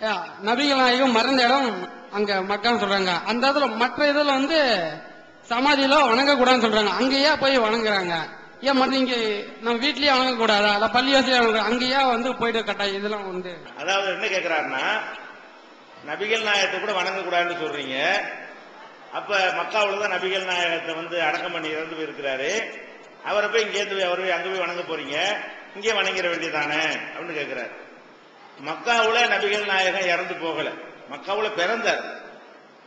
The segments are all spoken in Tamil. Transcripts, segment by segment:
அஹ், நபிகள் நாயகம் மறந்த இடம் அங்க மக்கான்னு சொல்றாங்க. அந்த இடத்துல மற்ற இதுல வந்து சமாதியில வணங்கக்கூடாதுன்னு சொல்றாங்க. அங்கேயே போய் வணங்குறாங்க. ஏன் மற்ற இங்க நம்ம வீட்லயே வணங்கக்கூடாதா? இல்ல பள்ளிவாசியா வணங்க அங்கேயே வந்து போயிட்டு கட்டாயம் இதெல்லாம் வந்து அதாவது என்ன கேக்குறாருன்னா நபிகள் நாயகத்தை கூட வணங்கக்கூடாதுன்னு சொல்றீங்க. அப்ப மக்காவுல தான் நபிகள் நாயகத்தை வந்து அடக்கம் பண்ணி இறந்து போயிருக்கிறாரு. அவரை போய் இங்கே இருந்து அவர் போய் அங்க போய் வணங்க போறீங்க. இங்கே வணங்கிட வேண்டியதானே? அப்படின்னு கேக்குறாரு. மக்காவுல நபிகள் நாயகம் இறந்து போகல. மக்காவுல பிறந்தார்.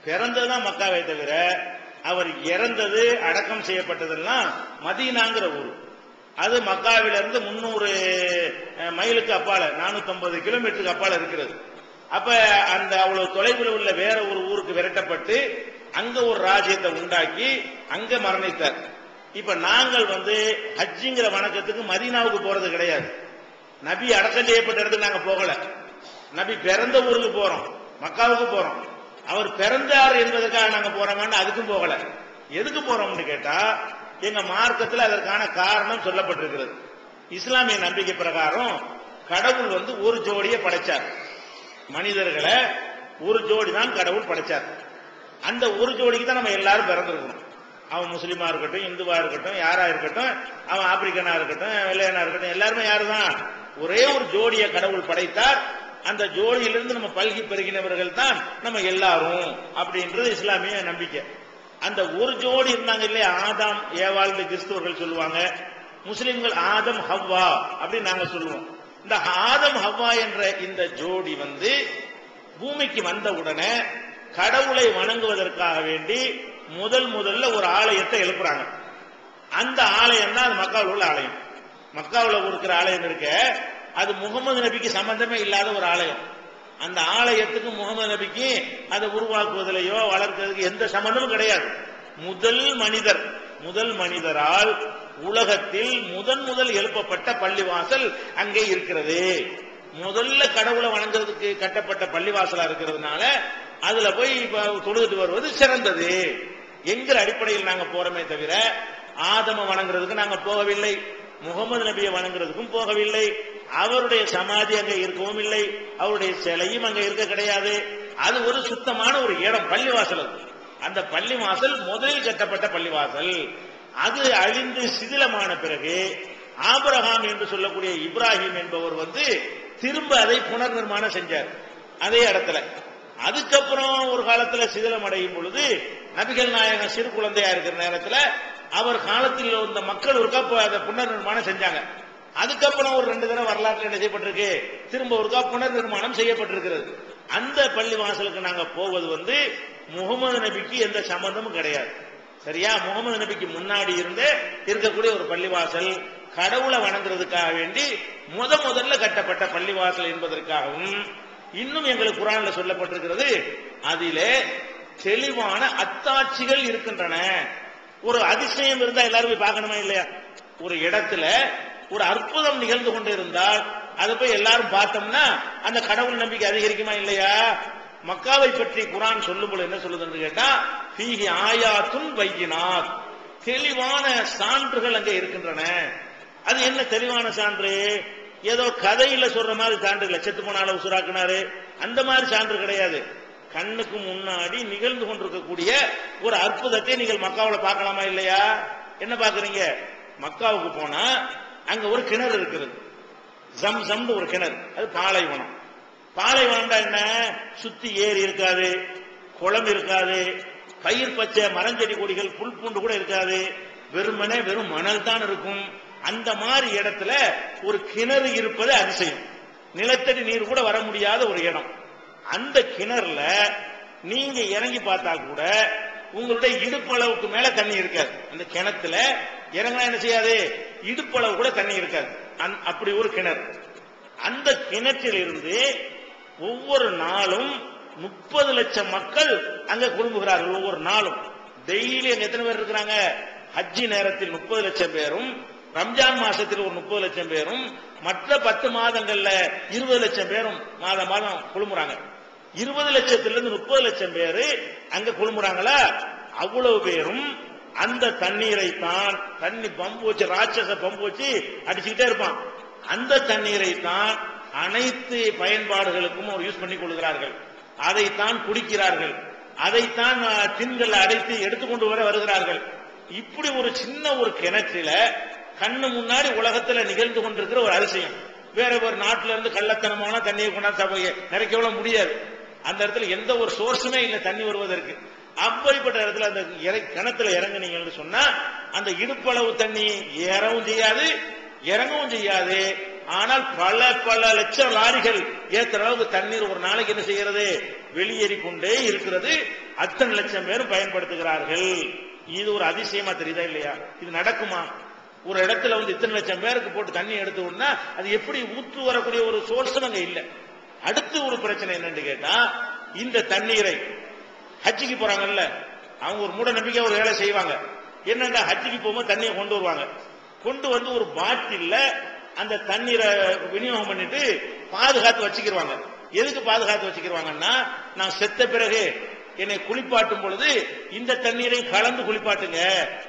பிறந்ததுதான் மக்காவை தவிர அவர் இறந்தது அடக்கம் செய்யப்பட்டதெல்லாம் மதீனாங்கிற ஊர். அது மக்காவிலிருந்து முன்னூறு மைலுக்கு அப்பால 450 கிலோமீட்டருக்கு அப்பால இருக்கிறது. அப்ப அந்த அவ்வளவு தொலைவில் உள்ள வேற ஒரு ஊருக்கு விரட்டப்பட்டு அங்க ஒரு ராஜ்யத்தை உண்டாக்கி அங்க மரணித்தார். இப்ப நாங்கள் வந்து ஹஜ்ஜிங்கிற வணக்கத்துக்கு மதீனாவுக்கு போறது கிடையாது. நபி அடக்கம் செய்யப்பட்ட இடத்துக்கு நாங்க போகல. நபி பிறந்த ஊருக்கு போறோம். மக்காவுக்கு போறோம். அவர் பிறந்தார் என்பதற்காக நாங்க போறோமான்னு அதுக்கும் போகல. எதுக்கு போறோம்னு கேட்டா எங்க மார்க்கத்தில் அதற்கான காரணம் சொல்லப்பட்டிருக்கிறது. இஸ்லாமிய நம்பிக்கை பிரகாரம் கடவுள் வந்து ஒரு ஜோடியை படைச்சார். மனிதர்களை ஒரு ஜோடி தான் கடவுள் படைச்சார். அந்த ஒரு ஜோடிக்கு தான் நம்ம எல்லாரும் பிறந்திருக்கணும். அவன் முஸ்லீமா இருக்கட்டும் இந்துவா இருக்கட்டும் யாரா இருக்கட்டும் அவன் ஆப்பிரிக்கனா இருக்கட்டும் வெள்ளையனா இருக்கட்டும் எல்லாருமே யாரு தான் ஒரே ஒரு ஜோடியை கடவுள் படைத்தார். அந்த ஜோடியிலிருந்து நம்ம பல்கி பெருகினவர்கள் தான் நம்ம எல்லாரும் அப்படின்றது இஸ்லாமிய நம்பிக்கை. அந்த ஒரு ஜோடி இருந்தாங்க இல்லையா? ஆதாம் ஏவாள்னு கிறிஸ்துவர்கள் சொல்லுவாங்க. முஸ்லிம்கள் ஆதம் ஹவ்வா அப்படின்னு நாங்க சொல்லுவோம். இந்த ஆதம் ஹவ்வா என்ற இந்த ஜோடி வந்து பூமிக்கு வந்த உடனே கடவுளை வணங்குவதற்காக வேண்டி முதல் முதல்ல ஒரு ஆலயத்தை எழுப்புறாங்க. அந்த ஆலயம் தான் அது உள்ள ஆலயம். மக்காவில் இருக்கிற ஆலயம் இருக்க அது முகமது நபிக்கு சம்பந்தமே இல்லாத ஒரு ஆலயம். அந்த ஆலயத்துக்கு முகமது நபிக்கு அதை உருவாக்குவதிலேயோ வளர்க்கிறதுக்கு எந்த சம்பந்தமும் கிடையாது. முதல் மனிதர் முதல் மனிதரால் உலகத்தில் முதன் முதல் எழுப்பப்பட்ட பள்ளிவாசல் அங்கே இருக்கிறது. முதல்ல கடவுளை வணங்குறதுக்கு கட்டப்பட்ட பள்ளிவாசலா இருக்கிறதுனால அதுல போய் தொழுதுட்டு வருவது சிறந்தது. எங்கிற அடிப்படையில் நாங்க போறோமே தவிர ஆதம வணங்குறதுக்கு நாங்க போகவில்லை. முகமது நபியை வணங்குறதுக்கும் போகவில்லை. அவருடைய சமாதி அங்க இருக்கவும் இல்லை. அவருடைய சிலையும் அங்க இருக்க கிடையாது. அது ஒரு சுத்தமான ஒரு இடம் பள்ளிவாசல் அது. அந்த பள்ளிவாசல் முதலில் கட்டப்பட்ட பள்ளிவாசல். அது அழிந்து சிதிலமான பிறகு ஆபிரகாம் என்று சொல்லக்கூடிய இப்ராஹிம் என்பவர் வந்து திரும்ப அதை புனர் நிர்மாணம் செஞ்சார். அதே இடத்துல. அதுக்கப்புறம் ஒரு காலத்துல சிதிலம் அடையும் பொழுது நபிகள் நாயகம் சிறு குழந்தையா இருக்கிற நேரத்துல அவர் காலத்தில் இருந்த மக்கள் ஒருக்கா அதை புனர் நிர்மாணம் செஞ்சாங்க. அதுக்கப்புறம் ஒரு ரெண்டு தடவை வரலாற்றில் என்ன செய்யப்பட்டிருக்கு? திரும்ப ஒருக்கா புனர் நிர்மாணம் செய்யப்பட்டிருக்கிறது. அந்த பள்ளி வாசலுக்கு நாங்க போவது வந்து முகமது நபிக்கு எந்த சம்பந்தமும் கிடையாது. சரியா? முகமது நபிக்கு முன்னாடி இருந்து இருக்கக்கூடிய ஒரு பள்ளிவாசல் கடவுளை வணங்குறதுக்காக வேண்டி முத முதல்ல கட்டப்பட்ட பள்ளிவாசல் என்பதற்காகவும் இன்னும் எங்களுக்கு குரான்ல சொல்லப்பட்டிருக்கிறது. அதிலே தெளிவான அத்தாட்சிகள் இருக்கின்றன. ஒரு அதிசயம் இருந்தா எல்லாரும் போய் பார்க்கணுமா இல்லையா? ஒரு இடத்துல ஒரு அற்புதம் நிகழ்ந்து கொண்டு இருந்தால் அதை போய் எல்லாரும் பார்த்தோம்னா அந்த கடவுள் நம்பிக்கை அதிகரிக்குமா இல்லையா? மக்காவை பற்றி குரான் சொல்லும் பொழுது என்ன சொல்லுதுன்னு கேட்டா தீகி ஆயாத்துன் பையினாத். தெளிவான சான்றுகள் அங்கே இருக்கின்றன. அது என்ன தெளிவான சான்று? ஏதோ கதையில சொல்ற மாதிரி சான்று இல்ல செத்து அளவு சுறாக்குனாரு அந்த மாதிரி சான்று கிடையாது. கண்ணுக்கு முன்னாடி நிகழ்ந்து கொண்டிருக்கக்கூடிய ஒரு அற்புதத்தை நீங்கள் மக்காவில் பார்க்கலாமா இல்லையா? என்ன பாக்குறீங்க மக்காவுக்கு போனா அங்க ஒரு கிணறு இருக்கிறது ஜம் ஜம்னு ஒரு கிணறு. அது பாலைவனம். பாலைவனம்டா என்ன? சுத்தி ஏரி இருக்காது குளம் இருக்காது பயிர் பச்சை மரஞ்செடி கொடிகள் புல் பூண்டு கூட இருக்காது. வெறுமனே வெறும் மணல் தான் இருக்கும். அந்த மாதிரி இடத்துல ஒரு கிணறு இருப்பது அதிசயம். நிலத்தடி நீர் கூட வர முடியாத ஒரு இடம். அந்த கிணறுல நீங்க இறங்கி பார்த்தா கூட உங்களுடைய இடுப்பு அளவுக்கு மேல தண்ணி இருக்காது. அந்த கிணத்துல இறங்கினா என்ன செய்யாது? இடுப்பு அளவு கூட தண்ணி இருக்காது. அப்படி ஒரு கிணறு. அந்த கிணற்றில் இருந்து ஒவ்வொரு நாளும் முப்பது லட்சம் மக்கள் அங்க குடும்புகிறார்கள் ஒவ்வொரு நாளும். டெய்லி அங்க எத்தனை பேர் இருக்கிறாங்க? ஹஜ்ஜி நேரத்தில் முப்பது லட்சம் பேரும் ரம்ஜான் மாசத்தில் ஒரு முப்பது லட்சம் பேரும் மற்ற பத்து மாதங்கள்ல இருபது லட்சம் பேரும் மாதம் மாதம் குழுமுறாங்க. இருபது லட்சத்திலிருந்து முப்பது லட்சம் பேரு அங்க குழுமுறாங்களா? அவ்வளவு பேரும் அந்த தண்ணீரை தான் தண்ணி பம்பு வச்சு ராட்சச பம்பு வச்சு அடிச்சுக்கிட்டே இருப்பான். அந்த தண்ணீரை தான் அனைத்து பயன்பாடுகளுக்கும் அவர் யூஸ் பண்ணி கொள்கிறார்கள். அதைத்தான் குடிக்கிறார்கள். அதைத்தான் தின்கள் அடைத்து எடுத்துக்கொண்டு வர வருகிறார்கள். இப்படி ஒரு சின்ன ஒரு கிணற்றில கண்ணு முன்னாடி உலகத்துல நிகழ்ந்து கொண்டிருக்கிற ஒரு அதிசயம். வேற ஒரு நாட்டுல இருந்து கள்ளத்தனமான தண்ணியை கொண்டாந்து சபையை நிறைக்க முடியாது. அந்த இடத்துல எந்த ஒரு சோர்ஸுமே இல்லை தண்ணி வருவதற்கு. அப்படிப்பட்ட இடத்துல அந்த இறை கிணத்துல இறங்குனீங்கன்னு சொன்னா அந்த இடுப்பளவு தண்ணி ஏறவும் செய்யாது இறங்கவும் செய்யாது. ஆனால் பல பல லட்சம் லாரிகள் ஏற்ற அளவுக்கு தண்ணீர் ஒரு நாளைக்கு என்ன செய்கிறது வெளியேறி கொண்டே இருக்கிறது. அத்தனை லட்சம் பேரும் பயன்படுத்துகிறார்கள். இது ஒரு அதிசயமா தெரியுதா இல்லையா? இது நடக்குமா? ஒரு இடத்துல வந்து இத்தனை லட்சம் பேருக்கு போட்டு தண்ணி எடுத்து விடனா அது எப்படி ஊற்று வரக்கூடிய ஒரு சோர்ஸ் அங்க இல்ல. அடுத்து ஒரு பிரச்சனை என்னன்னு கேட்டா இந்த தண்ணீரை ஹஜ்ஜிக்கு போறாங்கல்ல அவங்க ஒரு மூட நம்பிக்கை ஒரு வேலை செய்வாங்க. என்னண்டா ஹஜ்ஜிக்கு போகும்போது தண்ணியை கொண்டு வருவாங்க. கொண்டு வந்து ஒரு பாட்டில்ல அந்த தண்ணீரை விநியோகம் பண்ணிட்டு பாதுகாத்து வச்சுக்கிடுவாங்க எதுக்கு பாதுகாத்து வச்சுக்கிடுவாங்கன்னா நான் செத்த பிறகு என்னை குளிப்பாட்டும் பொழுது இந்த தண்ணீரை கலந்து குளிப்பாட்டுங்க.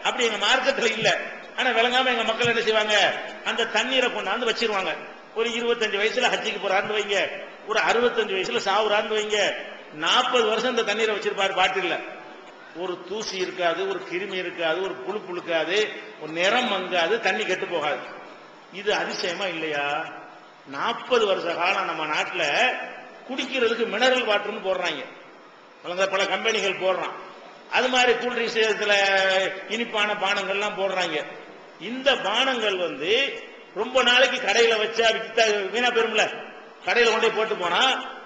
அப்படி எங்க மார்க்கத்துல இல்ல. ஆனா விளங்காம எங்க மக்கள் என்ன செய்வாங்க? அந்த தண்ணீரை கொண்டாந்து வச்சிருவாங்க. ஒரு இருபத்தஞ்சு வயசுல ஹஜ்ஜிக்கு போறான்னு வைங்க. ஒரு அறுபத்தஞ்சு வயசுல சாவுறான்னு வைங்க. நாற்பது வருஷம் இந்த தண்ணீரை வச்சிருப்பாரு பாட்டில்ல. ஒரு தூசி இருக்காது ஒரு கிருமி இருக்காது ஒரு புழு புழுக்காது ஒரு நிறம் மங்காது தண்ணி கெட்டு போகாது. இது அதிசயமா இல்லையா? நாற்பது வருஷ காலம் நம்ம நாட்டில் குடிக்கிறதுக்கு மினரல் வாட்டர்னு போடுறாங்க. பல கம்பெனிகள் போடுறான். அது மாதிரி கூல்ட்ரிங்க்ஸ் இதுல இனிப்பான பானங்கள்லாம் போடுறாங்க. இந்த பானங்கள் வந்து ரொம்ப நாளைக்கு கடையில வச்சா வித்தா வீணா போயிரும்ல? கடையில கொண்டு போய் போட்டு போனா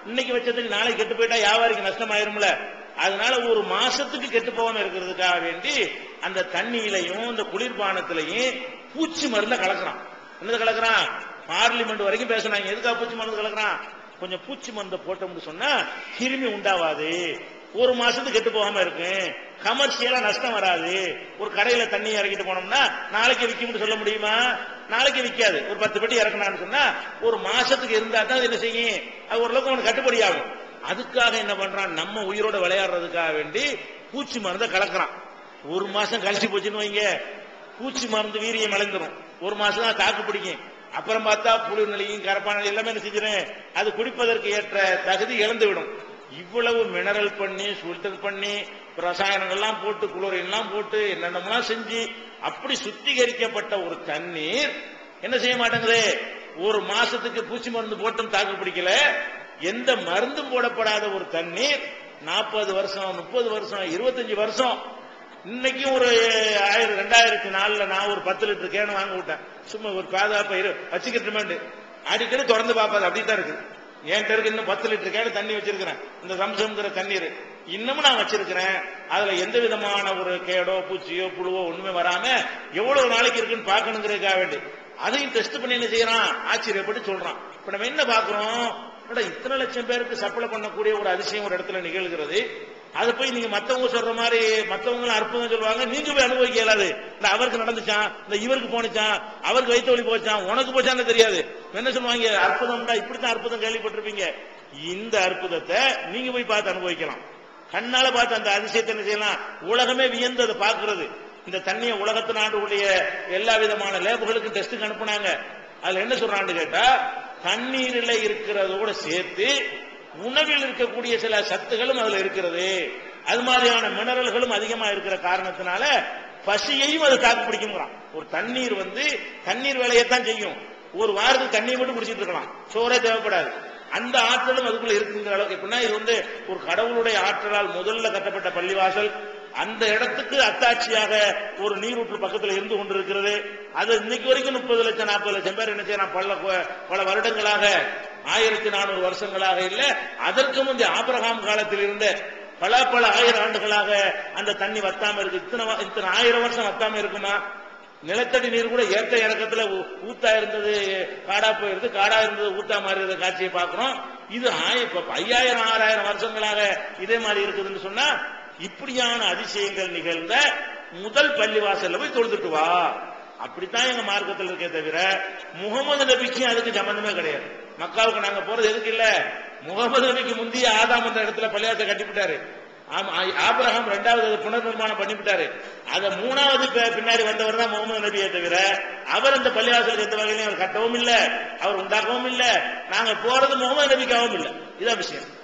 இன்னைக்கு வச்சதுக்கு நாளைக்கு கெட்டு போயிட்டா வியாபாரிக்கு நஷ்டமாயிரும்ல. அதனால ஒரு மாசத்துக்கு கெட்டு போகாம இருக்கிறதுக்காக வேண்டி அந்த தண்ணியிலையும் இந்த குளிர்பானத்திலையும் பூச்சி மருந்த கலக்குறான். என்னது கலக்குறான்? பார்லிமெண்ட் வரைக்கும் பேசுனாங்க. எதுக்காக பூச்சி மருந்து கலக்குறான்? கொஞ்சம் பூச்சி மருந்தை போட்டோம்னு சொன்னா கிருமி உண்டாவாது. ஒரு மாசத்துக்கு கெட்டு போகாம இருக்கும் கமர்ஷியலா நஷ்டம் வராது. ஒரு கடையில தண்ணி இறக்கிட்டு போனோம்னா நாளைக்கு விற்கும்னு சொல்ல முடியுமா? நாளைக்கு விற்காது ஒரு பத்து பெட்டி இறக்கணும்னு சொன்னா ஒரு மாசத்துக்கு இருந்தா தான் அது என்ன செய்யும்? அது ஓரளவுக்கு அவனுக்கு கட்டுப்படி ஆகும். அதுக்காக என்ன பண்றான்? நம்ம உயிரோட விளையாடுறதுக்காக வேண்டி பூச்சி மருந்தை கலக்குறான். ஒரு மாசம் கழிச்சு போச்சுன்னு வைங்க. பூச்சி மருந்து வீரியம் இழந்துரும் ஒரு மாசம் தான் தாக்கு பிடிக்கும். அப்புறம் பார்த்தா புழு நிலையும் கரப்பான எல்லாமே என்ன செஞ்சிடும் அது குடிப்பதற்கு ஏற்ற தகுதி இழந்து விடும் இவ்வளவு மினரல் பண்ணி ஃபில்டர் பண்ணி ரசாயனங்கள்லாம் போட்டு குளோரின் எல்லாம் போட்டு என்னென்னலாம் செஞ்சு அப்படி சுத்திகரிக்கப்பட்ட ஒரு தண்ணீர் என்ன செய்ய மாட்டேங்குது? ஒரு மாசத்துக்கு பூச்சி மருந்து போட்டும் தாக்கு பிடிக்கல. எந்த மருந்தும் போடப்படாத ஒரு தண்ணீர் நாற்பது வருஷம் முப்பது வருஷம் இருபத்தஞ்சு வருஷம். இன்னைக்கும் ஒரு ஆயிரம் ரெண்டாயிரத்தி நாலுல நான் ஒரு பத்து லிட்டர் கேன் வாங்க விட்டேன். சும்மா ஒரு பாதுகாப்பா இரு வச்சுக்கிட்டு அடிக்கடி திறந்து பார்ப்பாது அப்படித்தான் இருக்கு என்கிட்ட இருக்கு இன்னும் பத்து லிட்டர் கேன் தண்ணி வச்சிருக்கிறேன். இந்த சம்சம்ங்கிற தண்ணீர். இன்னமும் நான் வச்சிருக்கிறேன். அதுல எந்த விதமான ஒரு கேடோ பூச்சியோ புழுவோ ஒண்ணுமே வராம எவ்வளவு நாளைக்கு இருக்குன்னு பாக்கணுங்கிறதுக்காக வேண்டி. அதையும் டெஸ்ட் பண்ணி என்ன செய்யறான்? ஆச்சரியப்பட்டு சொல்றான். இப்ப நம்ம என்ன பாக்குறோம் இத்தனை லட்சம் பேருக்கு சப்ளை பண்ணக்கூடிய ஒரு அதிசயம் ஒரு இடத்துல நிகழ்கிறது. அது போய் நீங்க மத்தவங்க சொல்ற மாதிரி மத்தவங்க அற்புதம் சொல்லுவாங்க. நீங்க போய் அனுபவிக்க இயலாது. இந்த அவருக்கு நடந்துச்சான் இந்த இவருக்கு போனுச்சான் அவருக்கு வயிற்று வலி போச்சான் உனக்கு போச்சான்னு தெரியாது. என்ன சொல்லுவாங்க? அற்புதம்டா இப்படித்தான் அற்புதம் கேள்விப்பட்டிருப்பீங்க. இந்த அற்புதத்தை நீங்க போய் பார்த்து அனுபவிக்கலாம். கண்ணால பார்த்து அந்த அதிசயத்தை என்ன செய்யலாம்? உலகமே வியந்து அதை பார்க்கிறது. இந்த தண்ணியை உலகத்து நாடுடைய எல்லா விதமான லேபுகளுக்கும் டெஸ்ட்டுக்கு அனுப்புனாங்க. அதுல என்ன சொல்றான்னு கேட்டா தண்ணீரில் இருக்கிறதோட சேர்த்து உணவில் இருக்கக்கூடிய சில சத்துகளும் அதுல இருக்கிறது. அது மாதிரியான மினரல்களும் அதிகமா இருக்கிற காரணத்தினால பசியையும் அது தாக்கு பிடிக்குங்கிறான் ஒரு தண்ணீர் வந்து தண்ணீர் வேலையைத்தான் செய்யும். ஒரு வாரத்துக்கு தண்ணி மட்டும் குடிச்சிட்டு இருக்கலாம். சோறே தேவைப்படாது. அந்த ஆற்றலும் அதுக்குள்ள இருக்குங்கிற அளவுக்கு எப்படின்னா இது வந்து ஒரு கடவுளுடைய ஆற்றலால் முதல்ல கட்டப்பட்ட பள்ளிவாசல். அந்த இடத்துக்கு அத்தாட்சியாக ஒரு நீரூற்று பக்கத்தில் இருந்து கொண்டிருக்கிறது. அது இன்னைக்கு வரைக்கும் முப்பது லட்சம் நாற்பது லட்சம் பேர் என்ன செய்யறான் பல பல வருடங்களாக ஆயிரத்தி நானூறு வருஷங்களாக இல்ல அதற்கு முந்தைய ஆபிரகாம் காலத்தில் இருந்த பல பல ஆயிரம் ஆண்டுகளாக அந்த தண்ணி வத்தாம இருக்கு. இத்தனை இத்தனை ஆயிரம் வருஷம் வத்தாம இருக்குமா? நிலத்தடி நீர் கூட ஏற்ற இறக்கத்துல ஊ- ஊத்தா இருந்தது காடா போயிருது காடா இருந்தது ஊத்தா மாறுகிற காட்சியை பார்க்கிறோம் இது இப்ப ஐயாயிரம் ஆறாயிரம் வருஷங்களாக இதே மாதிரி இருக்குதுன்னு சொன்னா இப்படியான அதிசயங்கள் நிகழ்ந்த முதல் பள்ளிவாசல்ல போய் தொழுதுட்டு வா. அப்படித்தான் எங்க மார்க்கத்தில் இருக்கே தவிர முகமது நபிக்கும் அதுக்கு சம்பந்தமே கிடையாது. மக்காவுக்கு நாங்க போறது எதுக்கு இல்ல? முகமது நபிக்கு முந்தைய ஆதாம் என்ற இடத்துல பள்ளிவாசல் கட்டிவிட்டாரு. ஆபிரகாம் ரெண்டாவது புனர்நிர்மாணம் பண்ணிவிட்டாரு. அத மூணாவது பின்னாடி வந்தவர் தான் முகமது நபியை தவிர அவர் அந்த பள்ளிவாசல் எந்த வகையிலும் அவர் கட்டவும் இல்ல அவர் உண்டாக்கவும் இல்லை. நாங்க போறது முகமது நபிக்காகவும் இல்லை. இதான் விஷயம்.